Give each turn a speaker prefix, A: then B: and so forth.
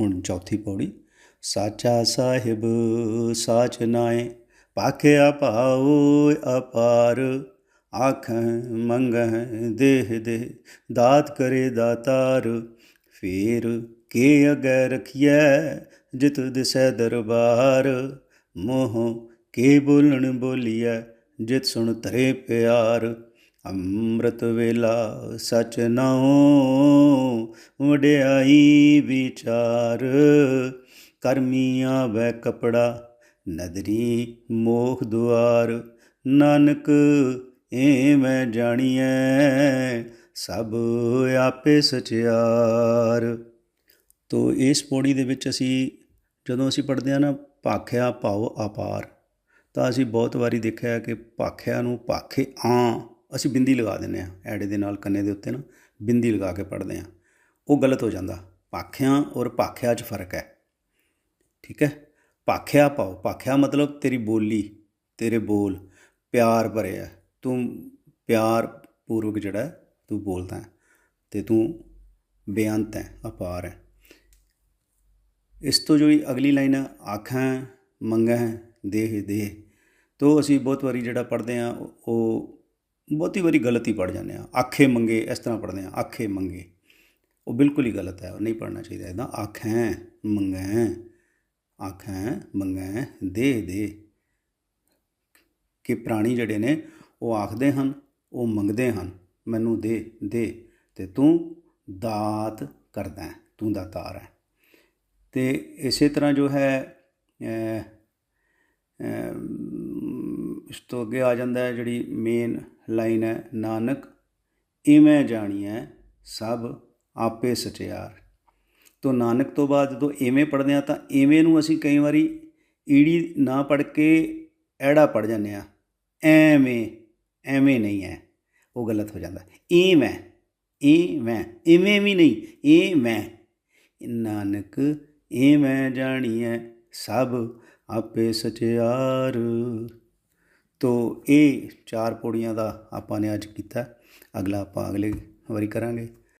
A: ਹੁਣ ਚੌਥੀ ਪੌੜੀ। ਸਾਚਾ ਸਾਹਿਬ, ਸਾਚ ਨਾਏ, ਪਾਖਿਆ ਭਾਉ ਅਪਾਰ। ਆਖ ਮੰਗਹਿ, ਦੇਹ ਦੇ, ਦਾਤ ਕਰੇ ਦਾਤਾਰ। ਫੇਰ ਕੇ ਅਗੈ ਰਖੀਐ, ਜਿਤ ਦਿਸੈ ਦਰਬਾਰ। ਮੋਹ ਕੇ ਬੋਲਣ ਬੋਲੀਐ, ਜਿਤ ਸੁਣ ਧਰੇ ਪਿਆਰ। ਅੰਮ੍ਰਿਤ ਵੇਲਾ, ਸਚ ਨਾਉ। ਵਡਿਆਈ ਵਿਚਾਰ, ਕਰਮੀਆਂ ਵੈ ਕਪੜਾ, ਨਦਰੀ ਮੋਖ ਦੁਆਰ। ਨਾਨਕ ਏ ਏਵੇਂ ਜਾਣੀਐ, ਸਭ ਆਪੇ ਸਚਿਆਰ। ਤੋ ਇਸ ਪੌੜੀ ਦੇ ਵਿੱਚ ਅਸੀਂ, ਜਦੋਂ ਅਸੀਂ ਪੜ੍ਹਦੇ ਹਾਂ ਨਾ, ਭਾਖਿਆ ਭਾਵ ਅਪਾਰ, ਤਾਂ ਅਸੀਂ ਬਹੁਤ ਵਾਰੀ ਦੇਖਿਆ ਕਿ ਭਾਖਿਆ ਨੂੰ ਭਾਖੇ ਆ ਅਸੀਂ ਬਿੰਦੀ ਲਗਾ ਦਿੰਦੇ ਆ ਐੜੇ ਦੇ ਨਾਲ ਕੰਨੇ ਦੇ ਉੱਤੇ ਨਾ, ਬਿੰਦੀ ਲਗਾ ਕੇ ਪੜ੍ਹਦੇ ਆ ਉਹ ਗਲਤ ਹੋ ਜਾਂਦਾ। ਭਾਖਿਆਂ ਔਰ ਭਾਖਿਆ 'ਚ ਫ਼ਰਕ ਹੈ। ਠੀਕ ਹੈ? ਭਾਖਿਆ ਪਾਓ। ਭਾਖਿਆ ਮਤਲਬ ਤੇਰੀ ਬੋਲੀ, ਤੇਰੇ ਬੋਲ, ਪਿਆਰ ਭਰਿਆ ਤੂੰ ਪਿਆਰ ਪੂਰਵਕ ਜਿਹੜਾ ਤੂੰ ਬੋਲਦਾ ਹੈ ਤੇ ਤੂੰ ਬੇਅੰਤ ਹੈ, ਅਪਾਰ ਹੈ। ਇਸ ਤੋਂ ਜੋ ਅਗਲੀ ਲਾਈਨ ਆਖਾਂ ਮੰਗਾਂ ਦੇਹ ਦੇਹ। ਤੋਂ ਅਸੀਂ ਬਹੁਤ ਵਾਰੀ ਜਿਹੜਾ ਪੜ੍ਹਦੇ ਆ ਉਹ ਬਹੁਤੀ ਵਾਰੀ ਗਲਤ ਹੀ ਪੜ੍ਹ ਜਾਂਦੇ ਆ ਆਖੇ ਮੰਗੇ, ਇਸ ਤਰ੍ਹਾਂ ਪੜ੍ਹਦੇ ਆ ਆਖੇ ਮੰਗੇ। ਉਹ ਬਿਲਕੁਲ ਹੀ ਗਲਤ ਹੈ ਉਹ ਨਹੀਂ ਪੜ੍ਹਨਾ ਚਾਹੀਦਾ ਇਦਾਂ ਆਖਾਂ, ਮੰਗਾਂ ਆਖਾਂ, ਮੰਗਾਂ, ਦੇ ਦੇ। ਕਿ ਪ੍ਰਾਣੀ ਜਿਹੜੇ ਨੇ, ਉਹ ਆਖਦੇ ਹਨ, ਉਹ ਮੰਗਦੇ ਹਨ, ਮੈਨੂੰ ਦੇ ਦੇ। ਤੇ ਤੂੰ ਦਾਤ ਕਰਦਾ ਤੂੰ ਦਾਤਾਰ ਹੈ। ਤੇ ਇਸੇ ਤਰ੍ਹਾਂ ਜੋ ਹੈ ਇਸ ਤੋਂ ਅੱਗੇ ਆ ਜਾਂਦਾ ਹੈ, ਜਿਹੜੀ ਮੇਨ ਲਾਈਨ ਹੈ, ਨਾਨਕ, ਇਵੇਂ ਜਾਣੀਐ ਸਭ ਆਪੇ ਸਚਿਆਰ ਤੋਂ ਨਾਨਕ ਤੋਂ ਬਾਅਦ ਜਦੋਂ ਐਵੇਂ ਪੜ੍ਹਦੇ ਆ ਤਾਂ ਐਵੇਂ ਨੂੰ ਅਸੀਂ ਕਈ ਵਾਰੀ ਈੜੀ ਨਾ ਪੜ੍ਹ ਕੇ ਐੜਾ ਪੜ੍ਹ ਜਾਂਦੇ ਆ ਐਵੇਂ ਐਵੇਂ ਨਹੀਂ ਹੈ। ਉਹ ਗਲਤ ਹੋ ਜਾਂਦਾ। ਐਵੇਂ ਐਵੇਂ ਐਵੇਂ ਵੀ ਨਹੀਂ ਐਵੇਂ ਨਾਨਕ ਐਵੇਂ ਜਾਣੀਐ ਸਭ ਆਪੇ ਸਚਿਆਰ ਤੋ ਇਹ ਚਾਰ ਪੌੜੀਆਂ ਦਾ ਆਪਾਂ ਨੇ ਅੱਜ ਕੀਤਾ। ਅਗਲਾ ਆਪਾਂ ਅਗਲੇ ਵਾਰੀ ਕਰਾਂਗੇ।